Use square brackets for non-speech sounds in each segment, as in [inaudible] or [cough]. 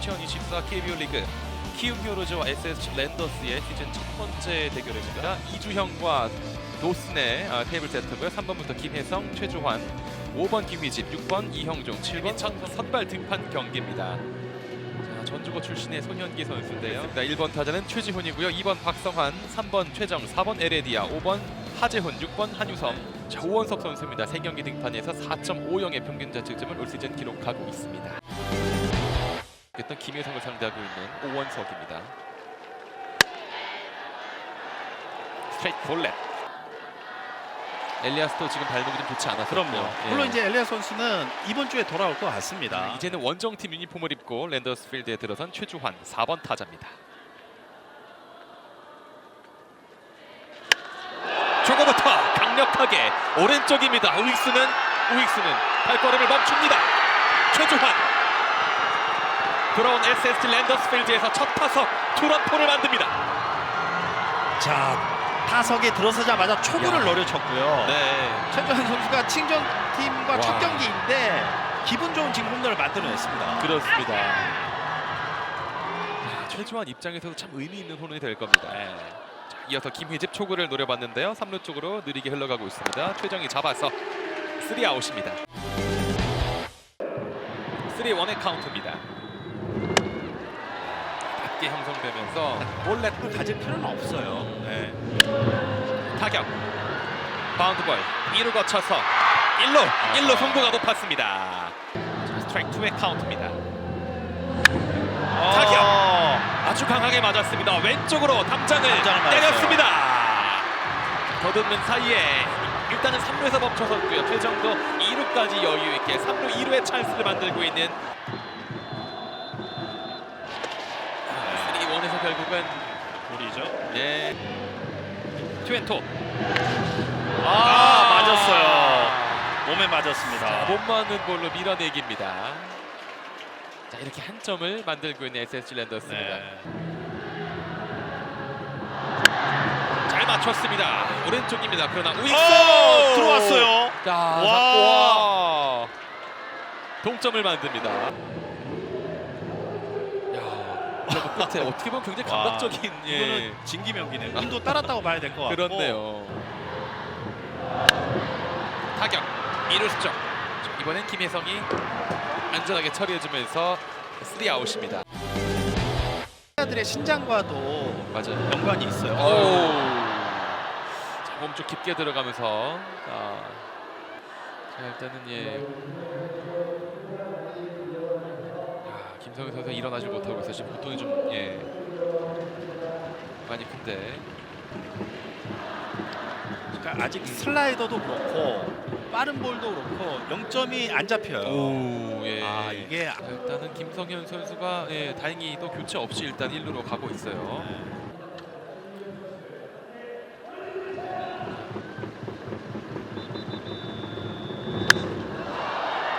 2024 KBO 리그 키움 히어로즈와 SSG 랜더스의 시즌 첫 번째 대결입니다. 이주형과 노슨의 아, 테이블 세트고요. 3번부터 김혜성, 최주환, 5번 김희집, 6번 이형종, 7번 첫 선발 등판 경기입니다. 자, 전주고 출신의 손현기 선수인데요. 1번 타자는 최지훈이고요. 2번 박성환, 3번 최정, 4번 에레디아, 5번 하재훈, 6번 한유섬, 자, 오원석 선수입니다. 3경기 등판에서 4.50의 평균 자책점을 올 시즌 기록하고 있습니다. 그랬던 김혜성을 상대하고 있는 오원석입니다. 스트레이트 볼렛. 엘리아스도 지금 발목이 좀 좋지 않아서 그럼요. 물론 이제 엘리아 선수는 이번 주에 돌아올 것 같습니다. 네, 이제는 원정팀 유니폼을 입고 랜더스 필드에 들어선 최주환 4번 타자입니다. 조거부터 강력하게 오른쪽입니다. 우익수는 우익수는 발걸음을 멈춥니다. 최주환 돌아온 SSG 랜더스 필드에서 첫 타석 투런포를 만듭니다. 자 타석에 들어서자마자 초구를 야. 노려쳤고요. 네. 최주환 선수가 친정 팀과 와. 첫 경기인데 기분 좋은 지금 홈런을 만들어냈습니다. 그렇습니다. 야, 최주환 입장에서도 참 의미 있는 호른이 될 겁니다. 자, 이어서 김희집 초구를 노려봤는데요. 3루 쪽으로 느리게 흘러가고 있습니다. 최정이 잡아서 3 아웃입니다. 3 원의 카운트입니다. 낮게 형성되면서 몰래 가질 필요는 없어요. 네. 타격 바운드 볼 2루 거쳐서 1루 1루 송구가 높았습니다. 자, 스트라이크 2의 카운트입니다. 타격! 아주 강하게 맞았습니다. 왼쪽으로 담장을, 담장을 맞았어요. 때렸습니다. 더듬는 사이에 일단은 3루에서 멈춰섰고요. 최정도 2루까지 여유 있게 3루 2루의 찬스를 만들고 있는 3원에서 결국은 볼이죠. 네 투앤토 아, 맞았어요. 몸에 맞았습니다. 못 맞는 볼로 밀어내기입니다. 자 이렇게 한 점을 만들고 있는 SSG 랜더스입니다. 네. 잘 맞췄습니다. 오른쪽입니다. 그러나 우익수 오! 들어왔어요. 자, 와. 동점을 만듭니다. 야, 그래도 끝에 어떻게 보면 굉장히 와, 감각적인 예. 이거는 진기 명기네요. 운도 따랐다고 봐야 될 것 같고. 그렇네요. 타격 이루수 쪽. 이번엔 김혜성이 안전하게 처리해주면서 3 아웃입니다. 들의 신장과도 맞아요. 연관이 있어요. 오. 자, 몸쪽 깊게 들어가면서 자, 자 일단은 예. 야, 김성현 선수 일어나지 못하고 있어 지금 고통이 좀 예. 많이 큰데. 그러니까 아직 슬라이더도 그렇고 빠른 볼도 그렇고 0점이 안 잡혀요. 오, 예. 아 이게 자, 일단은 김성현 선수가 예, 다행히 또 교체 없이 일단 1루로 가고 있어요.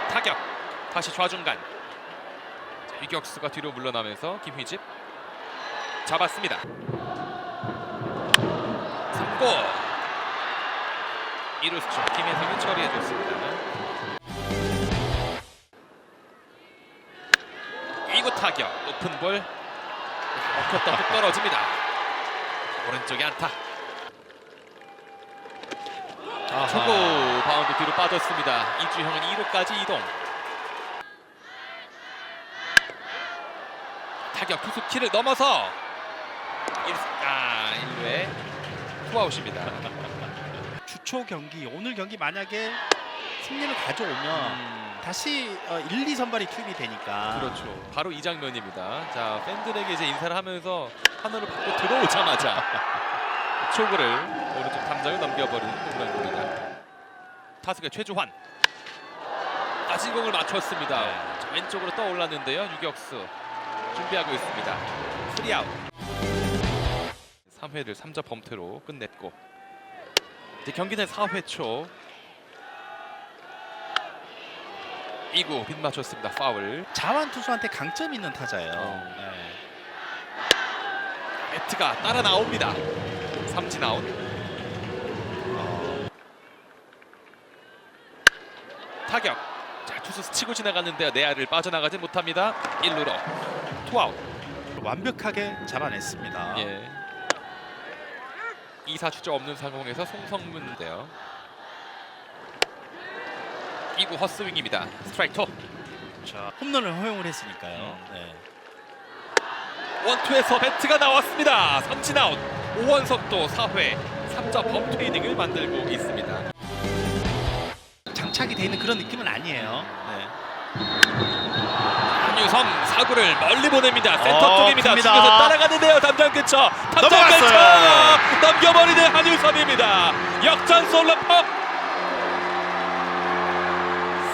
타격 다시 좌중간 자, 유격수가 뒤로 물러나면서 김휘집 잡았습니다 3구 1루수 쪽 김혜성이 처리해줬습니다 2구 타격 높은 볼 먹혔다 뚝 떨어집니다 오른쪽에 안타. 초구 바운드 뒤로 빠졌습니다. 이주형은 2루까지 이동. 타격 투수 키를 넘어서 1, 아 1루에 투아웃입니다. [laughs] 주초 경기 오늘 경기 만약에 승리를 가져오면 음, 다시 어, 1, 2 선발이 투입이 되니까 그렇죠. 바로 이 장면입니다. 자 팬들에게 이제 인사를 하면서 하늘을 받고 들어오자마자 [laughs] 초구를 오른쪽 탐장을 넘겨버린 공간입니다. 타석의 최주환 따지공을 맞췄습니다. 자, 왼쪽으로 떠올랐는데요. 유격수 준비하고 있습니다. 3아웃 3회를 3자 범퇴로 끝냈고 이제 경기는 4회 초 2구 빗 맞췄습니다. 파울 자완 투수한테 강점 있는 타자예요. 어. 네. 배트가 따라 나옵니다. 삼진 아웃. 타격. 자 투수 스치고 지나갔는데요. 내야를 빠져나가지 못합니다. 1루로 투아웃. 완벽하게 잡아냈습니다. 예. 2사 주자 없는 상황에서 송성문인데요. 2구 헛스윙입니다. 스트라이크 투. 자, 홈런을 허용을 했으니까요. 네. 원투에서 배트가 나왔습니다. 삼진 아웃. 오원석도 4회 3자 범퇴이닝을 만들고 있습니다. 장착이 돼 있는 그런 느낌은 아니에요. 네. 한유섬 사구를 멀리 보냅니다. 센터 어, 쪽입니다. 큽니다. 중에서 따라가는데요. 담장 근처. 담장 넘어갔어요. 근처. 넘겨버리는 한유섬입니다. 역전 솔로퍼.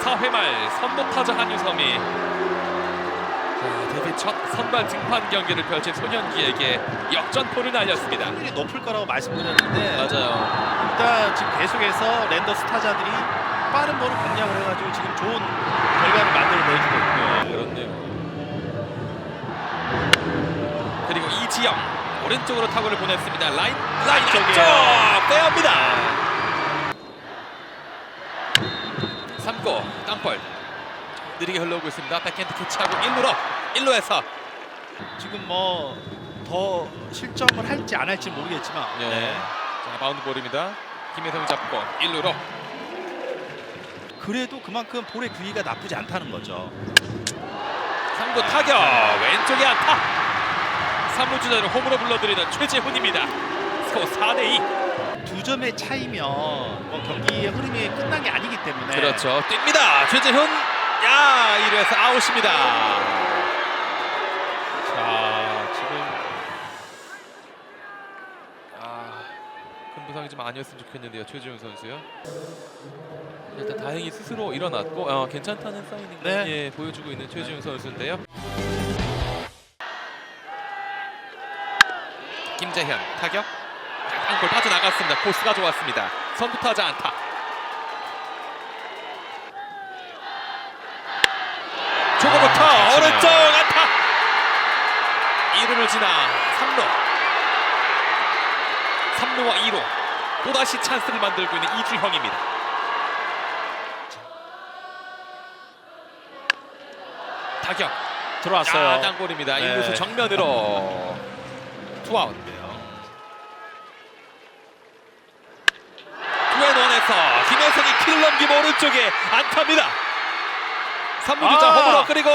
4회 말 선두 타자 한유섬이 자, 데뷔 첫 선발 등판 경기를 펼친 소년기에게 역전포를 날렸습니다. 확률이 높을 거라고 말씀드렸는데 맞아요. 일단 지금 계속해서 랜더스 타자들이 빠른 볼을 공략을 해가지고 지금 좋은 결과를 만들어내주고 있고요. 그렇네요. 이지영 오른쪽으로 타구를 보냈습니다. 라인 라인. 안쪽 빼합니다. 3구 땅볼 느리게 흘러오고 있습니다. 백핸드 캐치하고 1루로 1루에서 지금 뭐 더 실점을 할지 안 할지 모르겠지만 네. 네. 자, 바운드 볼입니다. 김혜성이 잡고 1루로 그래도 그만큼 볼의 구위가 나쁘지 않다는 거죠. 3구 타격 왼쪽에 안타 3루 주자를 홈으로 불러들이는 최재훈입니다. 스코어 4대2 두 점의 차이면 뭐 경기의 흐름이 끝난 게 아니기 때문에 그렇죠. 뜁니다. 최재훈. 야, 1루에서 아웃입니다. 자, 지금 아, 큰 부상이 좀 아니었으면 좋겠는데요. 최재훈 선수요. 일단 다행히 스스로 일어났고 어, 괜찮다는 사인인 걸 네. 예, 보여주고 있는 최재훈 선수인데요. 김재현 타격. 한골 빠져나갔습니다. 코스가 좋았습니다. 선두 타자 안타. 초구부터 아. 오른쪽 안타. 2루를 지나 3루. 3루와 2루. 또다시 찬스를 만들고 있는 이주형입니다. 타격. 들어왔어요. 아, 땅볼입니다. 네. 1루수 정면으로 투아웃. 투앤원에서 김혜성이 키를 넘기고 오른쪽에 안타입니다. 3루주자 아! 홈으로 그리고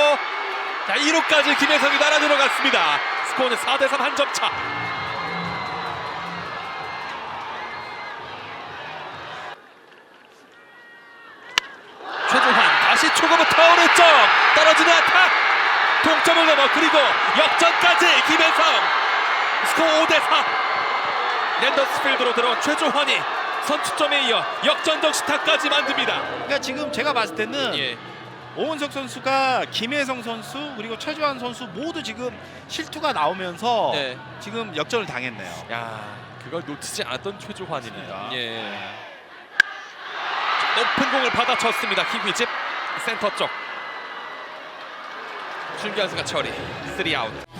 자 2루까지 김혜성이 날아 들어갔습니다. 스코어는 4대3 한 점 차. 최조환 다시 초구부터 오른쪽 떨어지는 안타 동점을 넘어 그리고 역전까지 김혜성 스코어 5대4 랜더스 필드로 들어온 최조환이 선취점에 이어 역전적 시타까지 만듭니다 그러니까 지금 제가 봤을 때는 예. 오은석 선수가 김혜성 선수 그리고 최주환 선수 모두 지금 실투가 나오면서 네. 지금 역전을 당했네요. 야 그걸 놓치지 않았던 최조환입니다 맞습니다. 예. 높은 공을 받아쳤습니다 김휘집 센터 쪽 출견수가 처리 3아웃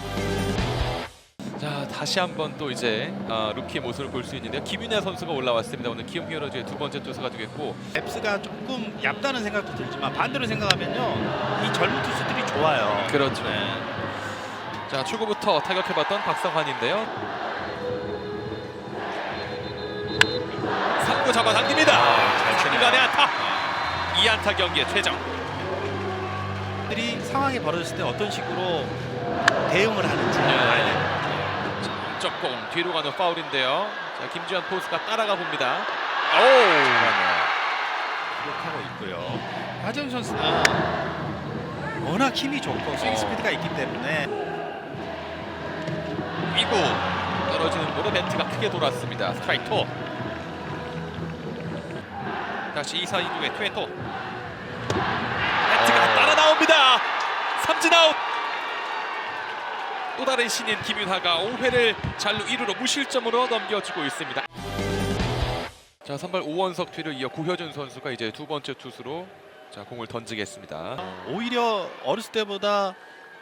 자 다시 한번 또 이제 아, 루키의 모습을 볼 수 있는데요. 김윤혜 선수가 올라왔습니다. 오늘 키움 히어로즈의 두 번째 투수가 되겠고. 앱스가 조금 얇다는 생각도 들지만 반대로 생각하면요 이 젊은 투수들이 좋아요. 그렇죠. 네. 자 초구부터 타격해봤던 박성환인데요. 3구 잡아당깁니다. 아, 잘. 중간에 안타. 2안타 경기의 최정. 들이 상황이 벌어졌을 때 어떤 식으로 대응을 하는지. 네. 쪽공. 뒤로 가는 파울인데요. 자 김주현 포수가 따라가 봅니다. 오! 기록하고 있고요. 하정 선수는 워낙 힘이 좋고 스윙 어. 스피드가 있기 때문에 2구 떨어지는 볼에 벤트가 크게 돌았습니다. 스트라이크 투 다시 2사 2구의 투앤토. 벤트가 어. 따라 나옵니다. 삼진 아웃 또 다른 신인 김윤하가 5회를 잘루 1루로 무실점으로 넘겨주고 있습니다. 자 선발 오원석 뒤를 이어 구효준 선수가 이제 두 번째 투수로 자 공을 던지겠습니다. 오히려 어렸을 때보다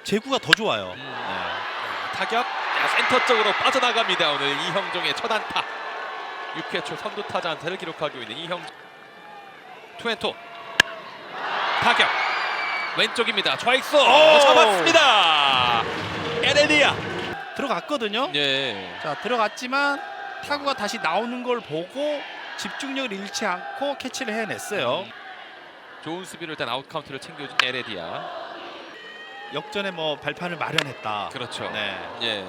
제구가 더 좋아요. 음. 네. 타격 야, 센터 쪽으로 빠져나갑니다. 오늘 이형종의 첫 안타. 6회 초 선두 타자 안타를 기록하고 있는 이형 투앤토 타격. 왼쪽입니다. 좌익수. 오! 잡았습니다 에레디아 들어갔거든요. 예. 자 들어갔지만 타구가 다시 나오는 걸 보고 집중력을 잃지 않고 캐치를 해냈어요. 좋은 수비로 일단 아웃 카운트를 챙겨준 에레디아. 역전에 뭐 발판을 마련했다. 그렇죠. 네. 예.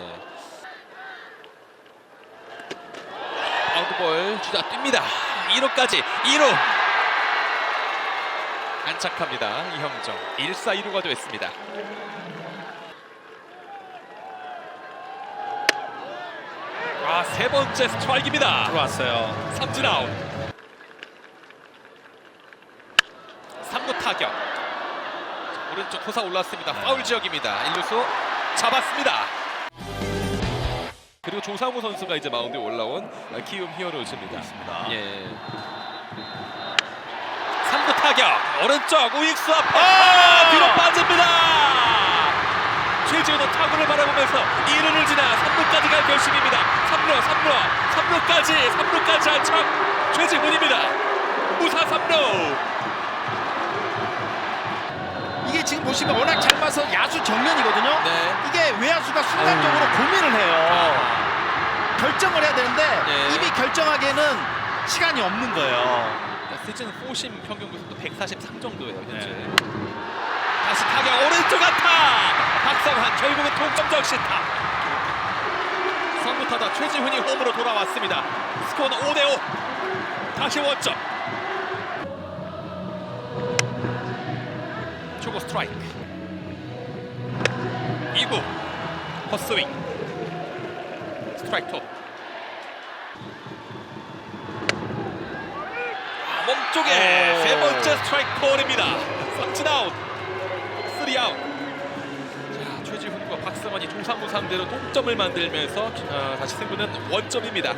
아웃볼 주자 뜁니다. 2루까지 2루. 안착합니다. 이형정 1사 2루가 됐습니다. 아, 세 번째 스트라이크입니다. 들어왔어요. 삼진 아웃. 3루 타격. 자, 오른쪽 솟아 올랐습니다. 네. 파울 지역입니다. 1루수 잡았습니다. 그리고 조상우 선수가 이제 마운드에 올라온 키움 히어로즈입니다. 예. 3루 타격. 오른쪽 우익수 앞에 아! 뒤로 빠집니다. 최지호는 타구를 바라보면서 2루를 지나 3루까지 갈 결심입니다. 3루, 3루, 3루까지, 3루까지 안착. 최지훈입니다. 무사 3루. 이게 지금 보시면 워낙 잘 봐서 야수 정면이거든요. 네. 이게 외야수가 순간적으로 고민을 해요. 결정을 해야 되는데 네. 이미 결정하기에는 시간이 없는 거예요. 시즌 4심 평균 구속도 143 정도예요 현재. 네. 다시 타격 오른쪽 안타. 박성환 결국은 동점 적 시타. 선두타자 최지훈이 홈으로 돌아왔습니다. 스코어는 5대 5. 다시 원점. 초고 스트라이크. 2구 헛스윙. 스트라이크 톱. 아, 몸쪽에 오. 세 번째 스트라이크 콜입니다. 삼진 아웃. 쓰리 아웃. 박성환이 조상우 상대로 동점을 만들면서 어, 다시 승부는 원점입니다.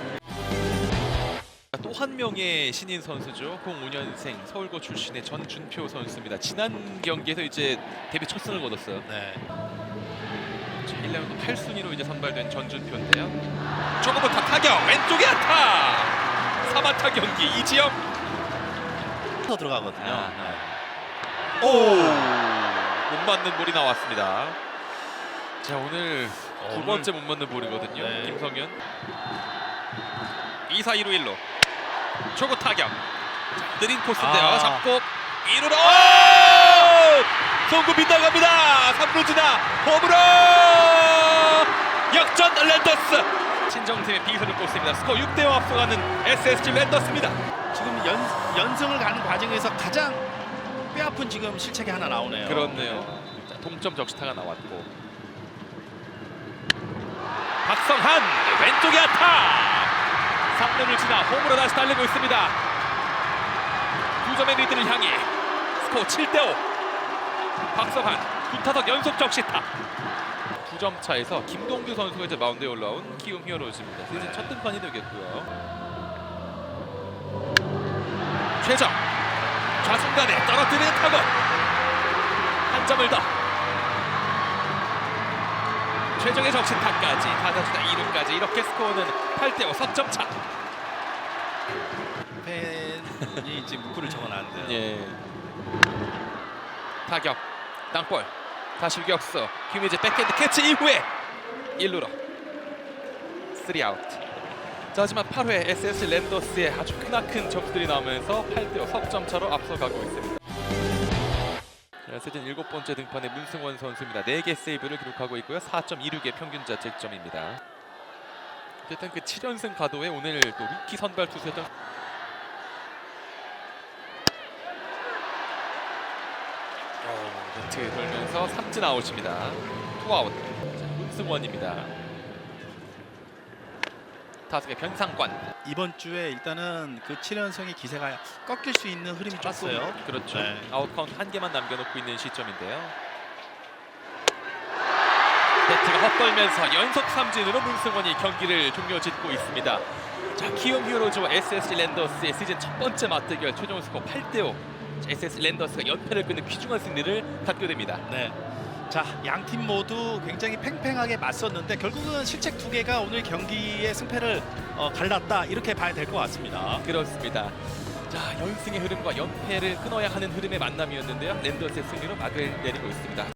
또 한 명의 신인 선수죠. 05년생 서울고 출신의 전준표 선수입니다. 지난 경기에서 이제 데뷔 첫 승을 거뒀어요. 네. 1라운드 8순위로 이제 선발된 전준표인데요. 조금부터 타격 왼쪽에 안타. 3안타 경기 이지영. 더 들어가거든요. 아. 네. 오! 못 맞는 볼이 나왔습니다. 자 오늘 어, 두 오늘- 번째 못 맞는 볼이거든요. 네. 김성현. 2사 1루 1루. 초구 타격. 자, 느린 코스인데요. 아. 잡고 1루로 오! 송구 빗나갑니다. 3루 지나 홈으로 역전 랜더스. 친정팀의 비수를 꽂습니다. 스코어 6대5 앞서가는 SSG 랜더스입니다. 지금 연, 연승을 가는 과정에서 가장 뼈아픈 지금 실책이 하나 나오네요. 그렇네요. 자, 동점 적시타가 나왔고 박성한 왼쪽에 안타 3run을 지나 홈으로 다시 달리고 있습니다. 두 점의 리드를 향해 스코어 7대5 박성한 두 타석 연속 적시타 두 점 차에서 김동규 선수가 이제 마운드에 올라온 키움 히어로즈입니다. 시즌 첫 등판이 되겠고요. 최정 좌중간에 떨어뜨리는 타구 한 점을 더 최종의 적신타까지 타자주자 2루까지 이렇게 스코어는 8대5 석점 차 팬이 지금 문구를 적어놨는데요. 예. 타격 땅볼 다시 유격수 김희재 백핸드 캐치 이후에 1루로 3아웃 자 하지만 8회 SS 랜더스의 아주 크나큰 점수들이 나오면서 8대5 석점 차로 앞서가고 있습니다 자, 시즌 일곱 번째 등판의 문승원 선수입니다 4개 세이브를 기록하고 있고요 4.26의 평균 자책점입니다 어쨌든 그 7연승 가도에 오늘 또 루키 선발 투수였던 네트 돌면서 삼진 아웃입니다. 투아웃. 자, 문승원입니다. 타석의 변상관. 이번 주에 일단은 그 7연승의 기세가 꺾일 수 있는 흐름이 쪘어요. 조금, 그렇죠. 네. 아웃 카운트 한 개만 남겨놓고 있는 시점인데요. 배트가 헛돌면서 연속 삼진으로 문승원이 경기를 종료짓고 있습니다. 자, 키움 히어로즈와 SS 랜더스의 시즌 첫 번째 맞대결 최종 스코어 8대 5. SS 랜더스가 연패를 끊는 귀중한 승리를 갖게 됩니다. 네. 자, 양 팀 모두 굉장히 팽팽하게 맞섰는데 결국은 실책 두 개가 오늘 경기의 승패를 어, 갈랐다 이렇게 봐야 될 것 같습니다. 그렇습니다. 자 연승의 흐름과 연패를 끊어야 하는 흐름의 만남이었는데요. 랜더스의 승리로 막을 내리고 있습니다.